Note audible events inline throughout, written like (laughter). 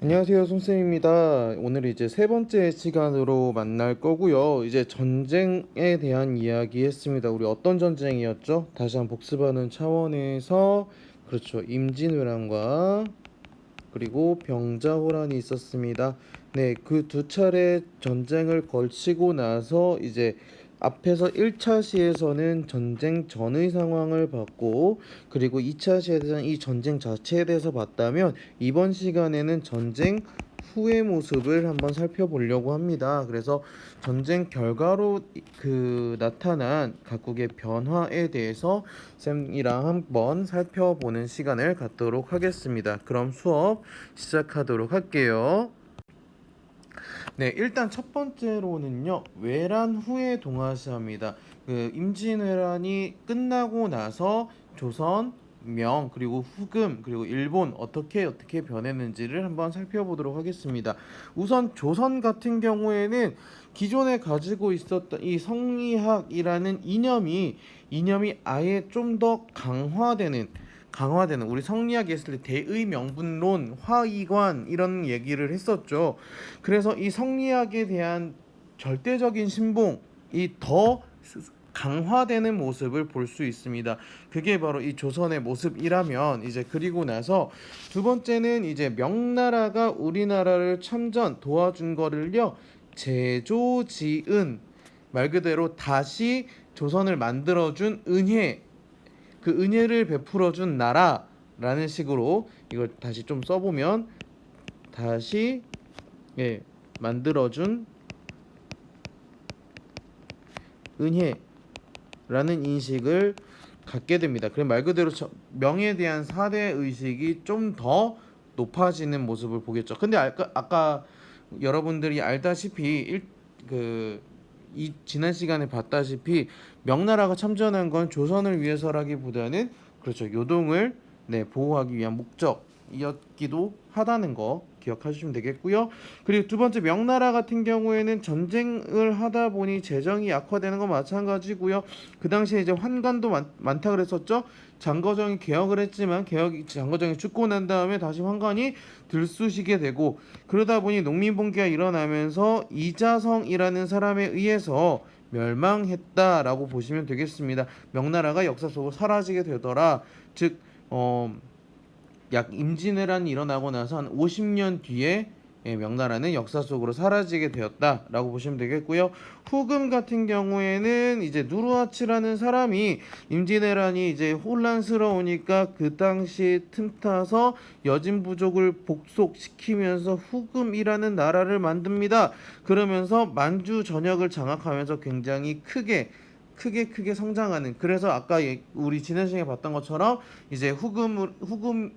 안녕하세요, 손쌤입니다. 오늘 이제 세 번째 시간으로 만날 거고요. 이제 전쟁에 대한 이야기 했습니다. 우리 어떤 전쟁이었죠? 다시 한번 복습하는 차원에서 그렇죠. 임진왜란과 그리고 병자호란이 있었습니다. 네, 그 두 차례 전쟁을 걸치고 나서 이제 앞에서 1차 시에서는 전쟁 전의 상황을 봤고 그리고 2차 시에서는 이 전쟁 자체에 대해서 봤다면 이번 시간에는 전쟁 후의 모습을 한번 살펴보려고 합니다. 그래서 전쟁 결과로 그 나타난 각국의 변화에 대해서 쌤이랑 한번 살펴보는 시간을 갖도록 하겠습니다. 그럼 수업 시작하도록 할게요. 네, 일단 첫 번째로는요, 외란 후의 동아시아입니다. 그 임진왜란이 끝나고 나서 조선, 명, 그리고 후금, 그리고 일본 어떻게 어떻게 변했는지를 한번 살펴보도록 하겠습니다. 우선 조선 같은 경우에는 기존에 가지고 있었던 이 성리학이라는 이념이 이념이 아예 좀 더 강화되는 강화되는 우리 성리학에 했을 때 대의 명분론, 화이관 이런 얘기를 했었죠. 그래서 이 성리학에 대한 절대적인 신봉이 더 강화되는 모습을 볼 수 있습니다. 그게 바로 이 조선의 모습이라면 이제 그리고 나서 두 번째는 이제 명나라가 우리나라를 참전 도와준 거를요 제조지은 말 그대로 다시 조선을 만들어준 은혜 그 은혜를 베풀어 준 나라라는 식으로 이걸 다시 좀 써보면 다시 예 만들어 준 은혜라는 인식을 갖게 됩니다. 그럼 말 그대로 저- 명에 대한 사대 의식이 좀 더 높아지는 모습을 보겠죠. 근데 아까, 아까 여러분들이 알다시피 일, 그, 이 지난 시간에 봤다시피 명나라가 참전한 건 조선을 위해서라기보다는 그렇죠. 요동을 네 보호하기 위한 목적이었기도 하다는 거 기억하시면 되겠고요. 그리고 두 번째 명나라 같은 경우에는 전쟁을 하다 보니 재정이 약화되는 건 마찬가지고요. 그 당시에 이제 환관도 많, 많다 그랬었죠. 장거정이 개혁을 했지만 개혁이 장거정이 죽고 난 다음에 다시 환관이 들쑤시게 되고 그러다 보니 농민봉기가 일어나면서 이자성이라는 사람에 의해서 멸망했다라고 보시면 되겠습니다. 명나라가 역사 속으로 사라지게 되더라. 즉, 어, 약 임진왜란이 일어나고 나서 한 50년 뒤에 예, 명나라는 역사 속으로 사라지게 되었다라고 보시면 되겠고요. 후금 같은 경우에는 이제 누르하치라는 사람이 임진왜란이 이제 혼란스러우니까 그 당시 틈타서 여진 부족을 복속시키면서 후금이라는 나라를 만듭니다. 그러면서 만주 전역을 장악하면서 굉장히 크게 크게 크게 성장하는 그래서 아까 예- 우리 지난 시간에 봤던 것처럼 이제 후금 후금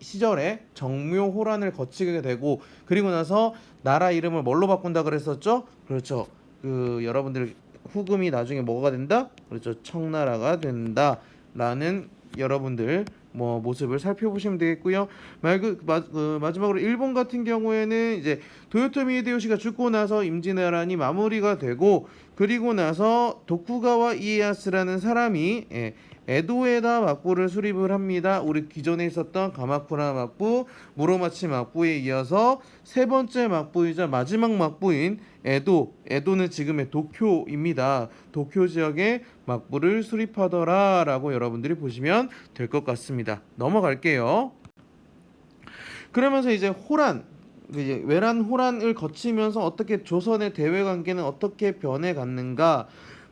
시절에 정묘호란을 거치게 되고 그리고 나서 나라 이름을 뭘로 바꾼다 그랬었죠? 그렇죠. 그 여러분들 후금이 나중에 뭐가 된다? 그렇죠. 청나라가 된다라는 여러분들 뭐 모습을 살펴보시면 되겠고요. 말그 마, 그 마지막으로 일본 같은 경우에는 이제 도요토미 히데요시가 죽고 나서 임진왜란이 마무리가 되고 그리고 나서 도쿠가와 이에야스라는 사람이 예, 에도에다 막부를 수립을 합니다. 우리 기존에 있었던 가마쿠라 막부, 무로마치 막부에 이어서 세 번째 막부이자 마지막 막부인 에도, 에도는 지금의 도쿄입니다. 도쿄 지역에 막부를 수립하더라라고 여러분들이 보시면 될 것 같습니다. 넘어갈게요. 그러면서 이제 호란 이제 외란 호란을 거치면서 어떻게 조선의 대외 관계는 어떻게 변해 갔는가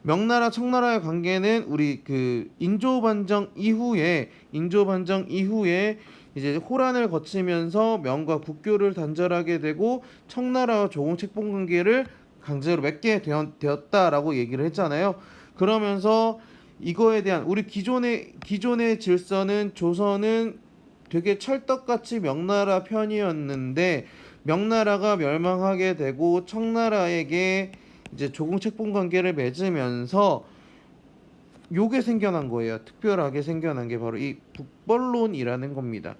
명나라 청나라의 관계는 우리 그 인조 반정 이후에 인조 반정 이후에 이제 호란을 거치면서 명과 국교를 단절하게 되고 청나라와 조공 책봉 관계를 강제로 맺게 되었, 되었다라고 얘기를 했잖아요. 그러면서 이거에 대한 우리 기존의 기존의 질서는 조선은 되게 찰떡같이 명나라 편이었는데 명나라가 멸망하게 되고 청나라에게 이제 조공 책봉 관계를 맺으면서 요게 생겨난 거예요. 특별하게 생겨난 게 바로 이 북벌론이라는 겁니다.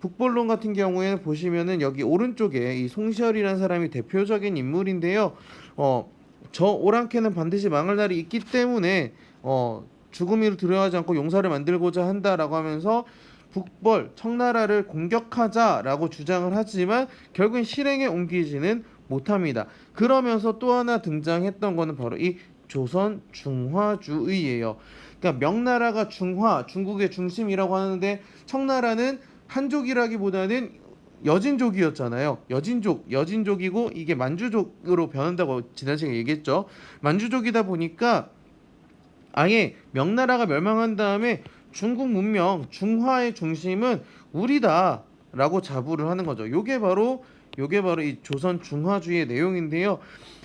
북벌론 같은 경우에는 보시면은 여기 오른쪽에 이 송시열이라는 사람이 대표적인 인물인데요. 어, 저 오랑캐는 반드시 망할 날이 있기 때문에 어, 죽음이를 두려워하지 않고 용사를 만들고자 한다라고 하면서 북벌 청나라를 공격하자라고 주장을 하지만 결국엔 실행에 옮기지는 못합니다. 그러면서 또 하나 등장했던 거는 바로 이 조선 중화주의예요. 그러니까 명나라가 중화, 중국의 중심이라고 하는데 청나라는 한족이라기보다는 여진족이었잖아요. 여진족, 여진족이고 이게 만주족으로 변한다고 지난 시간에 얘기했죠. 만주족이다 보니까 아예 명나라가 멸망한 다음에 중국 문명, 중화의 중심은 우리다라고 자부를 하는 거죠. 요게 바로 요게 바로 이 조선 중화주의의 내용인데요.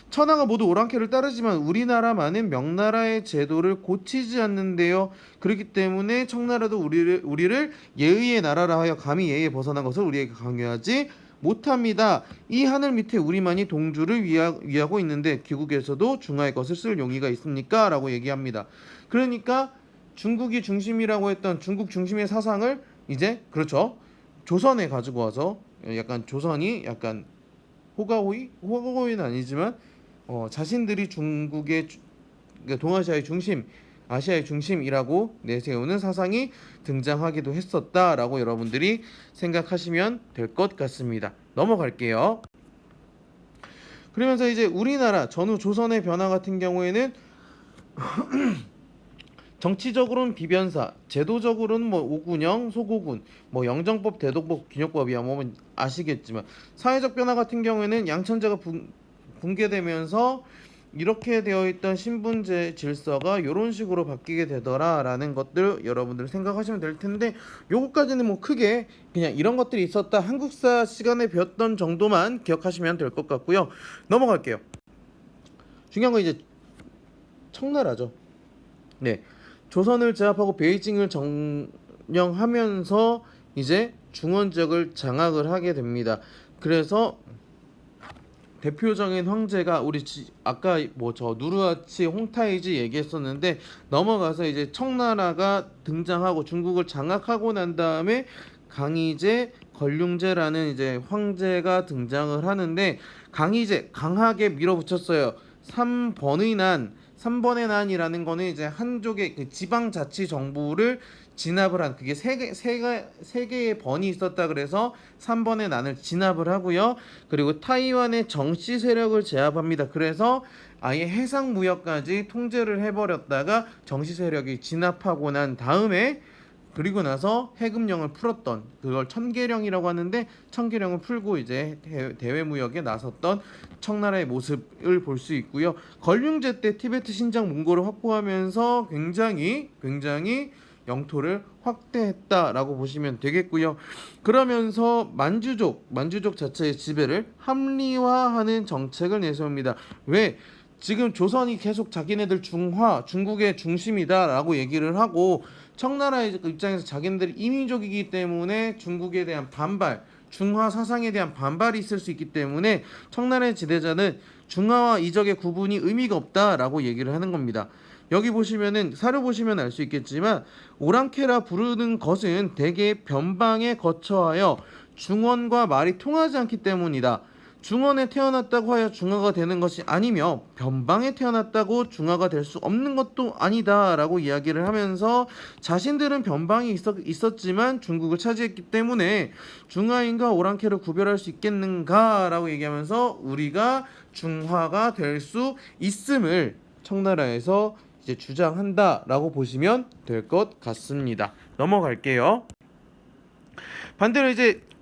천하가 모두 오랑캐를 따르지만 우리나라만은 명나라의 제도를 고치지 않는데요. 그렇기 때문에 청나라도 우리를 우리를 예의의 나라라 하여 감히 예의에 벗어난 것을 우리에게 강요하지 못합니다. 이 하늘 밑에 우리만이 동주를 위하, 위하고 있는데 귀국에서도 중화의 것을 쓸 용의가 있습니까? 라고 얘기합니다. 그러니까 중국이 중심이라고 했던 중국 중심의 사상을 이제 그렇죠. 조선에 가지고 와서 약간 조선이 약간 호가호이 호가호이는 아니지만 어, 자신들이 중국의 주- 그러니까 동아시아의 중심, 아시아의 중심이라고 내세우는 사상이 등장하기도 했었다라고 여러분들이 생각하시면 될 것 같습니다. 넘어갈게요. 그러면서 이제 우리나라 전후 조선의 변화 같은 경우에는 (clears throat) 정치적으로는 비변사, 제도적으로는 뭐 오군영, 소고군, 뭐 영정법, 대독법, 균역법이야 뭐 아시겠지만 사회적 변화 같은 경우에는 양천제가 붕, 붕괴되면서 이렇게 되어 있던 신분제 질서가 이런 식으로 바뀌게 되더라라는 것들 여러분들 생각하시면 될 텐데 요거까지는 뭐 크게 그냥 이런 것들이 있었다 한국사 시간에 배웠던 정도만 기억하시면 될 것 같고요. 넘어갈게요. 중요한 건 이제 청나라죠. 네 조선을 제압하고 베이징을 점령하면서 이제 중원 지역을 장악을 하게 됩니다 그래서 대표적인 황제가 우리 지, 아까 뭐 저 누르하치 홍타이지 얘기했었는데 넘어가서 이제 청나라가 등장하고 중국을 장악하고 난 다음에 강희제 걸륭제라는 이제 황제가 등장을 하는데 강희제 강하게 밀어붙였어요. 3번의 난 3번의 난이라는 거는 이제 한족의 그 지방 자치 정부를 진압을 한 그게 세개 세개 세 개의 번이 있었다 그래서 3번의 난을 진압을 하고요. 그리고 타이완의 정치 세력을 제압합니다. 그래서 아예 해상 무역까지 통제를 해버렸다가 정치 세력이 진압하고 난 다음에 그리고 나서 해금령을 풀었던 그걸 천계령이라고 하는데 천계령을 풀고 이제 대, 대외 무역에 나섰던 청나라의 모습을 볼 수 있고요. 걸륭제 때 티베트 신장 몽골을 확보하면서 굉장히 굉장히 영토를 확대했다라고 보시면 되겠고요. 그러면서 만주족 만주족 자체의 지배를 합리화하는 정책을 내세웁니다. 왜? 지금 조선이 계속 자기네들 중화 중국의 중심이다라고 얘기를 하고 청나라의 입장에서 자기네들이 이민족이기 때문에 중국에 대한 반발 중화 사상에 대한 반발이 있을 수 있기 때문에 청나라의 지도자는 중화와 이적의 구분이 의미가 없다라고 얘기를 하는 겁니다. 여기 보시면은 사료 보시면 알 수 있겠지만 오랑캐라 부르는 것은 대개 변방에 거처하여 중원과 말이 통하지 않기 때문이다. 중원에 태어났다고 하여 중화가 되는 것이 아니며 변방에 태어났다고 중화가 될 수 없는 것도 아니다라고 이야기를 하면서 자신들은 변방이 있었, 있었 지만 중국을 차지했기 때문에 중화인과 오랑캐를 구별할 수 있겠는가라고 얘기하면서 우리가 중화가 될 수 있음을 청나라에서 이제 주장한다라고 보시면 될 것 같습니다. 넘어갈게요. 반대로 이제 춘-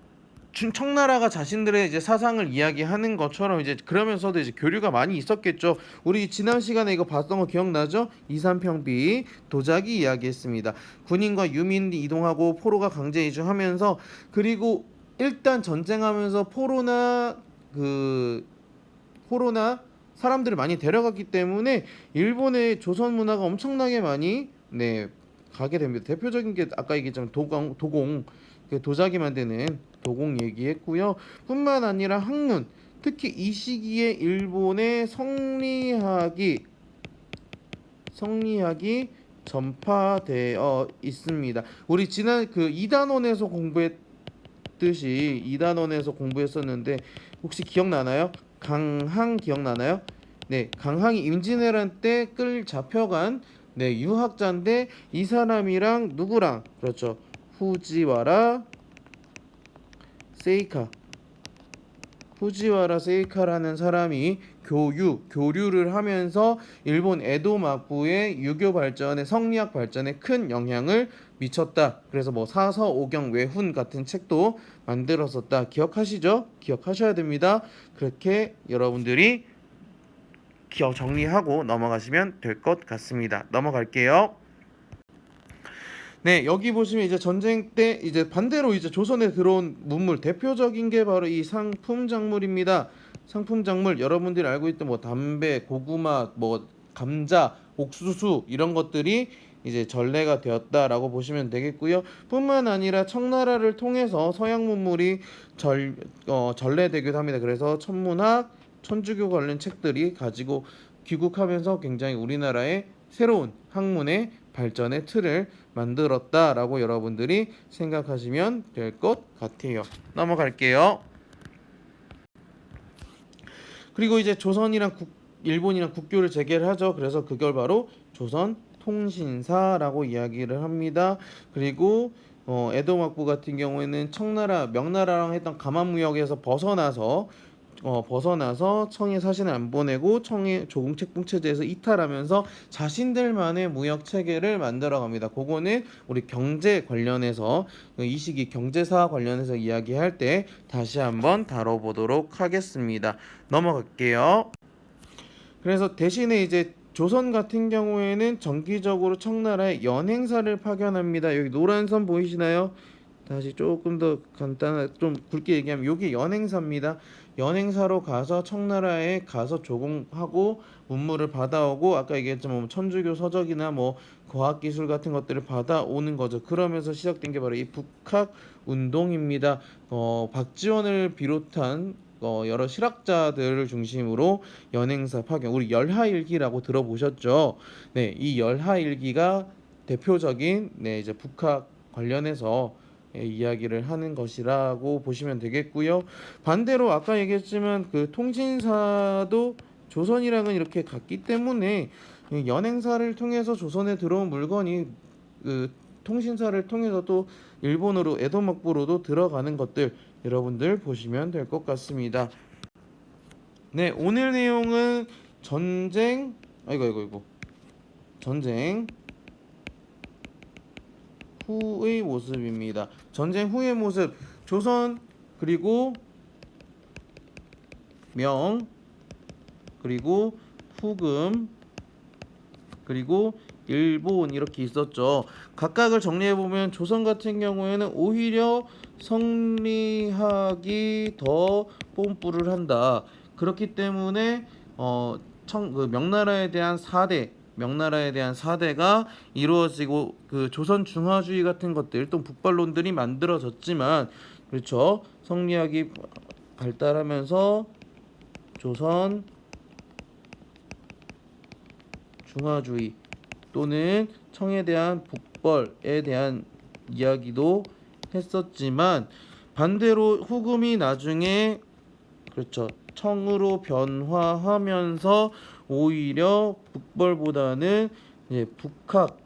청나라가 자신들의 이제 사상을 이야기하는 것처럼 이제 그러면서도 이제 교류가 많이 있었겠죠. 우리 지난 시간에 이거 봤던 거 기억나죠? 이산평비 도자기 이야기했습니다. 군인과 유민이 이동하고 포로가 강제 이주하면서 그리고 일단 전쟁하면서 포로나 그 포로나 사람들을 많이 데려갔기 때문에 일본의 조선 문화가 엄청나게 많이 네 가게 됩니다. 대표적인 게 아까 얘기했지만 도공 도공 그 도자기 만드는 도공 얘기했고요. 뿐만 아니라 학문 특히 이 시기에 일본의 성리학이 성리학이 전파되어 있습니다. 우리 지난 그 이단원에서 공부했듯이 이단원에서 공부했었는데 혹시 기억나나요? 강항 기억나나요? 네, 강항이 임진왜란 때 끌 잡혀간 네 유학자인데 이 사람이랑 누구랑 그렇죠 후지와라 세이카 후지와라 세이카라는 사람이 교유, 교류를 하면서 일본 에도 막부의 유교 발전에 성리학 발전에 큰 영향을 미쳤다. 그래서 뭐 사서 오경 외훈 같은 책도 만들었었다. 기억하시죠? 기억하셔야 됩니다. 그렇게 여러분들이 기억 정리하고 넘어가시면 될 것 같습니다. 넘어갈게요. 네, 여기 보시면 이제 전쟁 때 이제 반대로 이제 조선에 들어온 문물 대표적인 게 바로 이 상품 작물입니다. 상품 작물 여러분들이 알고 있던 뭐 담배, 고구마, 뭐 감자, 옥수수 이런 것들이 이제 전래가 되었다라고 보시면 되겠고요. 뿐만 아니라 청나라를 통해서 서양 문물이 절 어, 전래되기도 합니다. 그래서 천문학, 천주교 관련 책들이 가지고 귀국하면서 굉장히 우리나라의 새로운 학문의 발전의 틀을 만들었다라고 여러분들이 생각하시면 될 것 같아요. 넘어갈게요. 그리고 이제 조선이랑 국, 일본이랑 국교를 재개를 하죠. 그래서 그걸 바로 조선 통신사라고 이야기를 합니다. 그리고 어, 에도 막부 같은 경우에는 청나라, 명나라랑 했던 가만무역에서 벗어나서 어, 벗어나서 청에 사신을 안 보내고 청의 조공 책봉 체제에서 이탈하면서 자신들만의 무역 체계를 만들어 갑니다. 그거는 우리 경제 관련해서 이 시기 경제사 관련해서 이야기할 때 다시 한번 다뤄보도록 하겠습니다. 넘어갈게요. 그래서 대신에 이제 조선 같은 경우에는 정기적으로 청나라에 연행사를 파견합니다. 여기 노란 선 보이시나요? 다시 조금 더 간단하게 좀 굵게 얘기하면 여기 연행사입니다. 연행사로 가서 청나라에 가서 조공하고 문물을 받아오고 아까 얘기했지만 뭐 천주교 서적이나 뭐 과학 기술 같은 것들을 받아오는 거죠. 그러면서 시작된 게 바로 이 북학 운동입니다. 어, 박지원을 비롯한 어, 여러 실학자들을 중심으로 연행사 파견 우리 열하일기라고 들어보셨죠? 네, 이 열하일기가 대표적인 네 이제 북학 관련해서 예, 이야기를 하는 것이라고 보시면 되겠고요. 반대로 아까 얘기했지만 그 통신사도 조선이랑은 이렇게 같기 때문에 이 연행사를 통해서 조선에 들어온 물건이 그 통신사를 통해서 또 일본으로 에도막부로도 들어가는 것들 여러분들 보시면 될 것 같습니다. 네, 오늘 내용은 전쟁 아이고 아이고 아이고 전쟁 후의 모습입니다. 전쟁 후의 모습 조선 그리고 명 그리고 후금 그리고 일본 이렇게 있었죠. 각각을 정리해 보면 조선 같은 경우에는 오히려 성리학이 더 뽐뿌를 한다. 그렇기 때문에 어, 청, 그 명나라에 대한 4대 명나라에 대한 4대가 이루어지고 그 조선 중화주의 같은 것들 또 북발론들이 만들어졌지만 그렇죠. 성리학이 발달하면서 조선 중화주의 또는 청에 대한 북벌에 대한 이야기도 했었지만 반대로 후금이 나중에 그렇죠 청으로 변화하면서 오히려 북벌보다는 이제 북학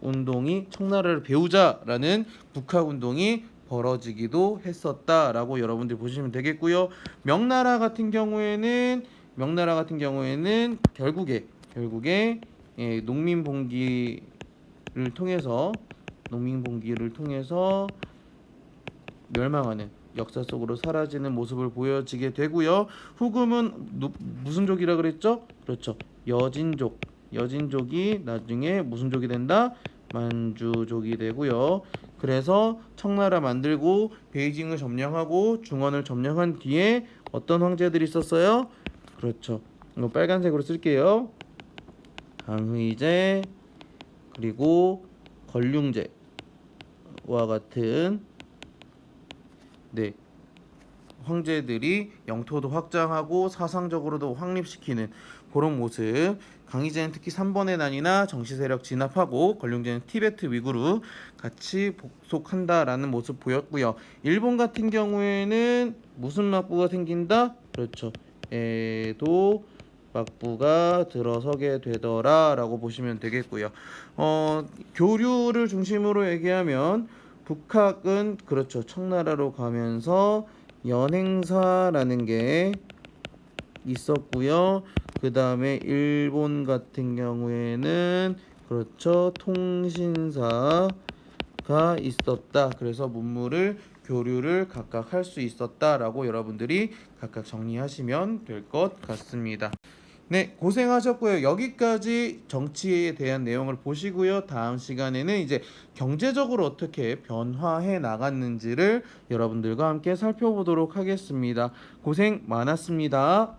운동이 청나라를 배우자라는 북학 운동이 벌어지기도 했었다라고 여러분들 보시면 되겠고요. 명나라 같은 경우에는 명나라 같은 경우에는 결국에 결국에 예, 농민 봉기를 통해서 농민 봉기를 통해서 멸망하는 역사 속으로 사라지는 모습을 보여지게 되고요. 후금은 누, 무슨 족이라 그랬죠? 그렇죠. 여진족. 여진족이 나중에 무슨 족이 된다? 만주족이 되고요. 그래서 청나라 만들고 베이징을 점령하고 중원을 점령한 뒤에 어떤 황제들이 있었어요? 그렇죠. 이거 빨간색으로 쓸게요. 강의제 그리고 권륭제와 같은 네 황제들이 영토도 확장하고 사상적으로도 확립시키는 그런 모습 강희제는 특히 3번의 난이나 정치 세력 진압하고 권룡제는 티베트 위구르 같이 복속한다라는 모습 보였고요. 일본 같은 경우에는 무슨 막부가 생긴다? 그렇죠. 에도 막부가 들어서게 되더라라고 보시면 되겠고요. 어, 교류를 중심으로 얘기하면 북학은 그렇죠. 청나라로 가면서 연행사라는 게 있었고요. 그 다음에 일본 같은 경우에는 그렇죠. 통신사가 있었다. 그래서 문물을 교류를 각각 할 수 있었다라고 여러분들이 각각 정리하시면 될 것 같습니다. 네, 고생하셨고요. 여기까지 정치에 대한 내용을 보시고요. 다음 시간에는 이제 경제적으로 어떻게 변화해 나갔는지를 여러분들과 함께 살펴보도록 하겠습니다. 고생 많았습니다.